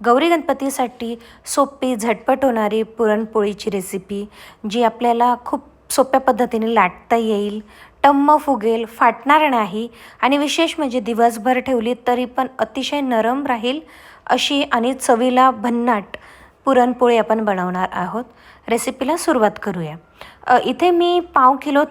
गौरी गणपतीसाठी सोपी झटपट होणारी पुरणपोळीची रेसिपी जी आपल्याला खूप सोप्या पद्धतीने लाटता येईल. टम्म फुगेल फाटणार नाही आणि विशेष म्हणजे दिवसभर ठेवली तरी पण अतिशय नरम राहील अशी आणि चवीला भन्नाट पुरणपोळी आपण बनवणार आहोत. रेसिपीला सुरुवात करूया. इथे मी पाव किलो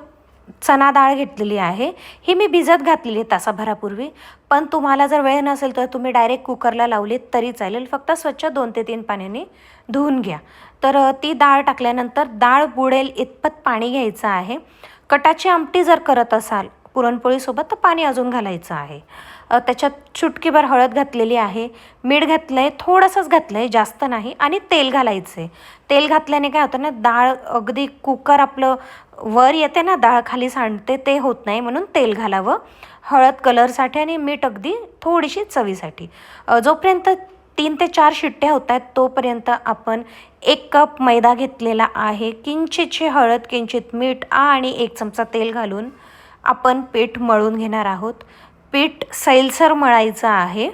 चना डाळ घेतलेली आहे. ही मी भिजत घातलेली आहे तासाभरापूर्वी. पण तुम्हाला जर वेळ नसेल तर तुम्ही डायरेक्ट कुकरला लावलीत तरी चालेल. फक्त स्वच्छ दोन ते तीन पाण्याने धुवून घ्या. तर ती डाळ टाकल्यानंतर डाळ बुडेल इतपत पाणी घ्यायचं आहे. कटाची आमटी जर करत असाल पुरणपोळीसोबत तर पाणी अजून घालायचं आहे. त्याच्यात चुटकीभर हळद घातलेली आहे. मीठ घातलं आहे थोडंसंच घातलं आहे जास्त नाही आणि तेल घालायचं आहे तेल घातल्याने काय होतं ना डाळ अगदी कुकर आपलं वर येते ना डाळ खाली सांडते ते होत नाही म्हणून तेल घालावं. हळद कलरसाठी आणि मीठ अगदी थोडीशी चवीसाठी. जोपर्यंत तीन ते चार शिट्ट्या होत आहेत तोपर्यंत आपण एक कप मैदा घेतलेला आहे. किंचितशी हळद किंचित मीठ आणि एक चमचा तेल घालून आपण पीठ मळून घेणार आहोत. पीठ सैलसर मळायचं आहे.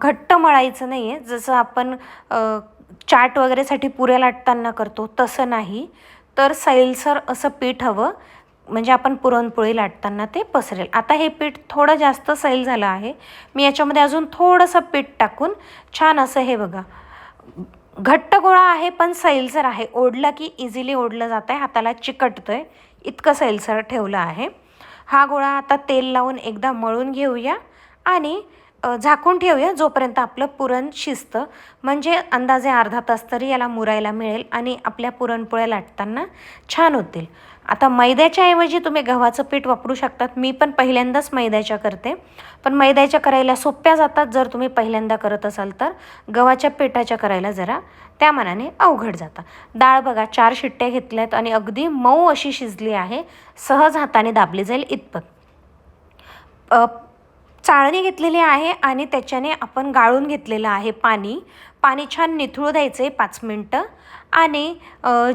घट्ट मळायचं नाही आहे जसं आपण चाट वगैरेसाठी पुऱ्या लाटताना करतो तसं नाही. तर सैलसर असं पीठ हवं. म्हणजे आपण पुरणपोळी लाटताना ते पसरेल. आता हे पीठ थोडं जास्त सैल झालं आहे. मी याच्यामध्ये अजून थोडंसं पीठ टाकून छान असं हे बघा. घट्ट गोळा आहे पण सैलसर आहे. ओढला की इझिली ओढलं जात आहे हाताला चिकटतं आहे इतकं सैलसर ठेवलं आहे. हा गोळा आता तेल लावून एकदा मळून घेऊया आणि झाकून ठेवूया जोपर्यंत आपलं पुरण शिजतं. म्हणजे अंदाजे अर्धा तास तरी याला मुरायला मिळेल आणि आपल्या पुरणपोळ्या लाटताना छान होतील. आता मैद्याच्या ऐवजी तुम्ही गव्हाचं पीठ वापरू शकतात. मी पण पहिल्यांदाच मैद्याच्या करते. पण मैद्याच्या करायला सोप्या जातात जर तुम्ही पहिल्यांदा करत असाल तर. गव्हाच्या पिठाच्या करायला जरा त्या मानाने अवघड जातं. डाळ बघा चार शिट्ट्या आहेत आणि अगदी मऊ अशी शिजली आहे. सहज हाताने दाबली जाईल इतपत. चाळणी घेतलेली आहे आणि त्याच्याने आपण गाळून घेतलेलं आहे पाणी. पाणी छान निथळू द्यायचं आहे पाच मिनटं. आणि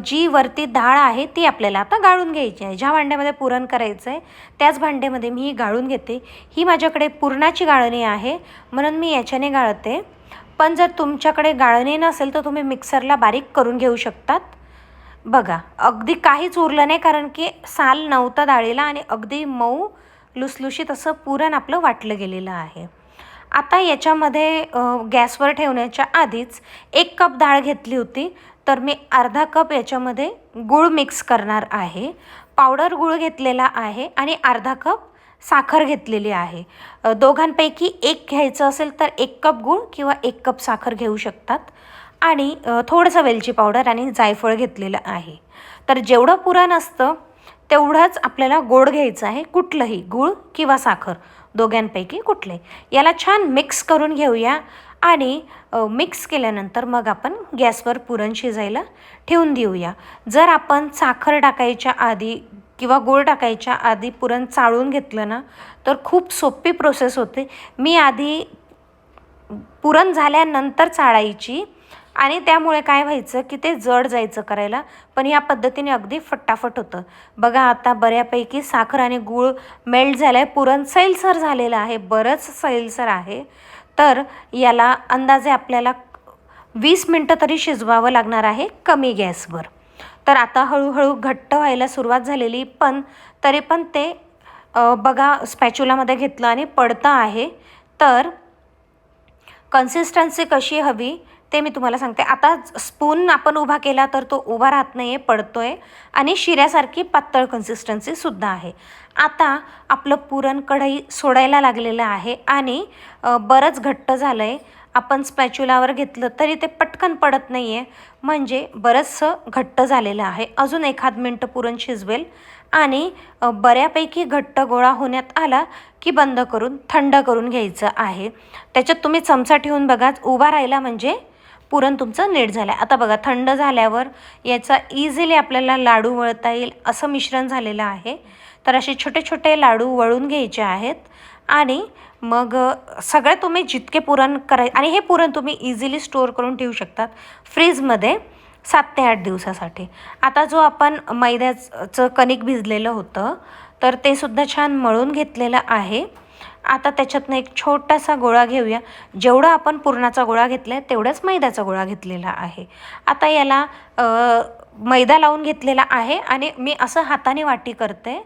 जी वरती डाळ आहे ती आपल्याला आता गाळून घ्यायची आहे. ज्या भांड्यामध्ये पुरण करायचं आहे त्याच भांड्यामध्ये मी ही गाळून घेते. ही माझ्याकडे पुरणाची गाळणी आहे. म्हणून मी याच्याने गाळते. पण जर तुमच्याकडे गाळणी नसेल तर तुम्ही मिक्सरला बारीक करून घेऊ शकतात. बघा अगदी काहीच उरलं नाही कारण की साल नव्हता डाळीला आणि अगदी मऊ लुसलुशीत असं पुरण आपलं वाटलं गेलेलं आहे. आता याच्यामध्ये गॅसवर ठेवण्याच्या आधीच एक कप डाळ घेतली होती तर मी अर्धा कप याच्यामध्ये गूळ मिक्स करणार आहे. पावडर गूळ घेतलेला आहे आणि अर्धा कप साखर घेतलेली आहे. दोघांपैकी एक घ्यायचं असेल तर एक कप गूळ किंवा एक कप साखर घेऊ शकतात. आणि थोडंसं वेलची पावडर आणि जायफळ घेतलेलं आहे. तर जेवढं पुरण असतं तेवढंच आपल्याला गोड घ्यायचं आहे कुठलंही गूळ किंवा साखर दोघांपैकी कुठले याला छान मिक्स करून घेऊया आणि मिक्स केल्यानंतर मग आपण गॅसवर पुरण शिजायला ठेवून देऊया. जर आपण साखर टाकायच्या आधी किंवा गूळ टाकायच्या आधी पुरण चाळून घेतलं ना तर खूप सोपी प्रोसेस होते. मी आधी पुरण झाल्यानंतर चाळायची आणि त्यामुळे काय व्हायचं की ते जड जायचं करायला. पण या पद्धतीने अगदी फटाफट होतं. बघा आता बऱ्यापैकी साखर आणि गूळ मेल्ट झालं आहे पुरण सैलसर झालेलं आहे. बरंच सैलसर आहे. तर याला अंदाजे आपल्याला वीस मिनटं तरी शिजवावं लागणार आहे कमी गॅसवर. तर आता हळूहळू घट्ट व्हायला सुरुवात झालेली पण तरी पण ते बघा स्पॅच्युलामध्ये घेतलं आणि पडतं आहे. तर कन्सिस्टन्सी कशी हवी? ते मी तुम्हाला सांगते. आता स्पून आपण उभा केला तर तो उभा राहत नाही आहे पडतो आहे आणि शिऱ्यासारखी पातळ कन्सिस्टन्सीसुद्धा आहे. आता आपलं पुरण कढई सोडायला लागलेलं आहे आणि बरंच घट्ट झालं आहे आपण स्पॅच्युलावर घेतलं तरी ते पटकन पडत नाही आहे म्हणजे बरंचसं घट्ट झालेलं आहे. अजून एखाद मिनटं पुरण शिजवेल आणि बऱ्यापैकी घट्ट गोळा होण्यात आला की बंद करून थंड करून घ्यायचं आहे. त्याच्यात तुम्ही चमचा ठेवून बघा. उभा राहिला म्हणजे पुरण तुमचं नीट झालं आहे आता बघा थंड झाल्यावर याचा इझिली आपल्याला लाडू वळता येईल असं मिश्रण झालेलं आहे. तर असे छोटे छोटे लाडू वळून घ्यायचे आहेत. आणि मग सगळे तुम्ही जितके पुरण कराय आणि हे पुरण तुम्ही इझिली स्टोअर करून ठेवू शकतात फ्रीजमध्ये सात ते आठ दिवसासाठी. आता जो आपण मैद्याचं कणिक भिजलेलं होतं तर ते सुद्धा छान मळून घेतलेलं आहे. आता त्याच्यातनं एक छोटासा गोळा घेऊया. जेवढा आपण पुरणाचा गोळा घेतला आहे तेवढाच मैद्याचा गोळा घेतलेला आहे. आता याला मैदा लावून घेतलेला आहे आणि मी असं हाताने वाटी करते.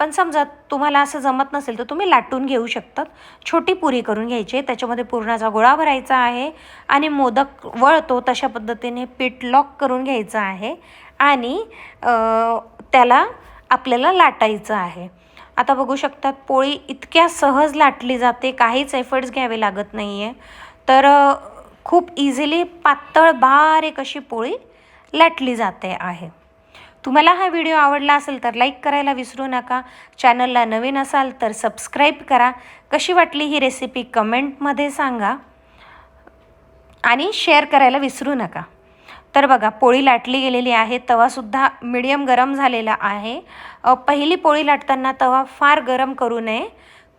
पण समजा तुम्हाला असं जमत नसेल तर तुम्ही लाटून घेऊ शकतात. छोटी पुरी करून घ्यायची आहे. त्याच्यामध्ये पुरणाचा गोळा भरायचा आहे आणि मोदक वळतो तशा पद्धतीने पीठ लॉक करून घ्यायचं आहे आणि त्याला आपल्याला लाटायचं आहे. आता बघू शकतात पोळी इतक्या सहज लाटली जाते काहीच एफर्ट्स घ्यावे लागत नाही आहे तर खूप इझिली पातळ बारीक अशी पोळी लाटली जाते आहे. तुम्हाला हा व्हिडिओ आवडला असेल तर लाईक करायला विसरू नका. चॅनलला नवीन असाल तर सबस्क्राईब करा. कशी वाटली ही रेसिपी कमेंटमध्ये सांगा. आणि शेअर करायला विसरू नका. तर बघा पोळी लाटली गेलेली आहे तवासुद्धा मिडियम गरम झालेला आहे. पहिली पोळी लाटताना तवा फार गरम करू नये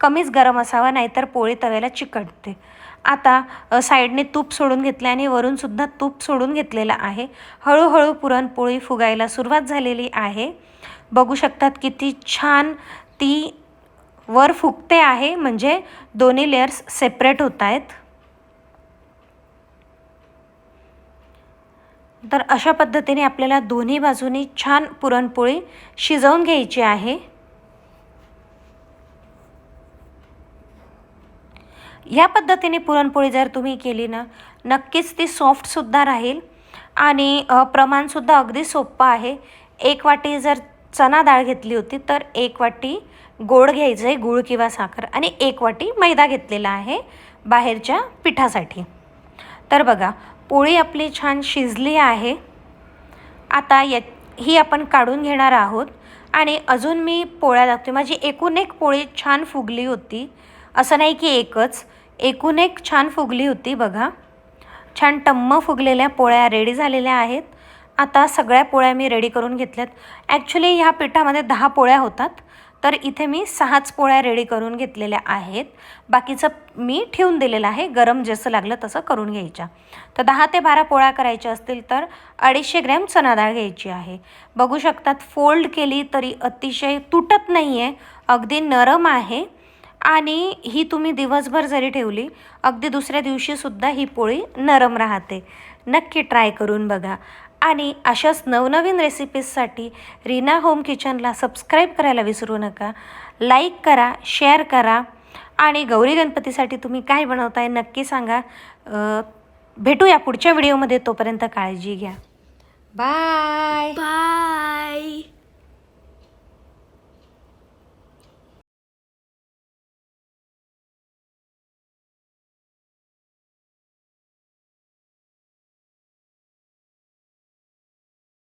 कमीच गरम असावा नाहीतर पोळी तव्याला चिकटते. आता साईडने तूप सोडून घेतले आणि वरूनसुद्धा तूप सोडून घेतलेलं आहे. हळूहळू पुरणपोळी फुगायला सुरुवात झालेली आहे. बघू शकतात किती छान ती वर फुगते आहे म्हणजे दोन्ही लेयर्स सेपरेट होत आहेत. तर अशा पद्धतीने आपल्याला दोन्ही बाजूनी छान पुरणपोळी शिजवून घ्यायची आहे. या पद्धतीने पुरणपोळी जर तुम्ही केली ना नक्कीच ती सॉफ्टसुद्धा राहील आणि प्रमाणसुद्धा अगदी सोपं आहे. एक वाटी जर चणा डाळ घेतली होती तर एक वाटी गोड घ्यायचं आहे गूळ किंवा साखर आणि एक वाटी मैदा घेतलेला आहे बाहेरच्या पिठासाठी. तर बघा पोळी आपली छान शिजली आहे. आता या ही आपण काढून घेणार आहोत. आणि अजून मी पोळ्या लागते माझी एकूण एक पोळी छान फुगली होती. असं नाही की एकच. एकूण एक छान फुगली होती बघा. छान टम्म फुगलेल्या पोळ्या रेडी झालेल्या आहेत. आता सगळ्या पोळ्या मी रेडी करून घेतल्यात. ॲक्च्युली ह्या पिठामध्ये दहा पोळ्या होतात. तर इथे मी सहाच पोळ्या रेडी करून घेतलेल्या आहेत. बाकीचं मी ठेवून दिलेलं आहे. गरम जसं लागलं तसं करून घ्यायच्या. तर दहा ते बारा पोळ्या करायच्या असतील तर अडीचशे ग्रॅम चना डाळ घ्यायची आहे. बघू शकतात फोल्ड केली तरी अतिशय तुटत नाही आहे अगदी नरम आहे. आणि ही तुम्ही दिवसभर जरी ठेवली अगदी दुसऱ्या दिवशीसुद्धा ही पोळी नरम राहते. नक्की ट्राय करून बघा. आणि अशाच नवनवीन रेसिपीजसाठी रीना होम किचनला सबस्क्राईब करायला विसरू नका. लाईक करा शेअर करा आणि गौरी गणपतीसाठी तुम्ही काय बनवताय नक्की सांगा. भेटूया पुढच्या व्हिडिओमध्ये तोपर्यंत काळजी घ्या. Bye bye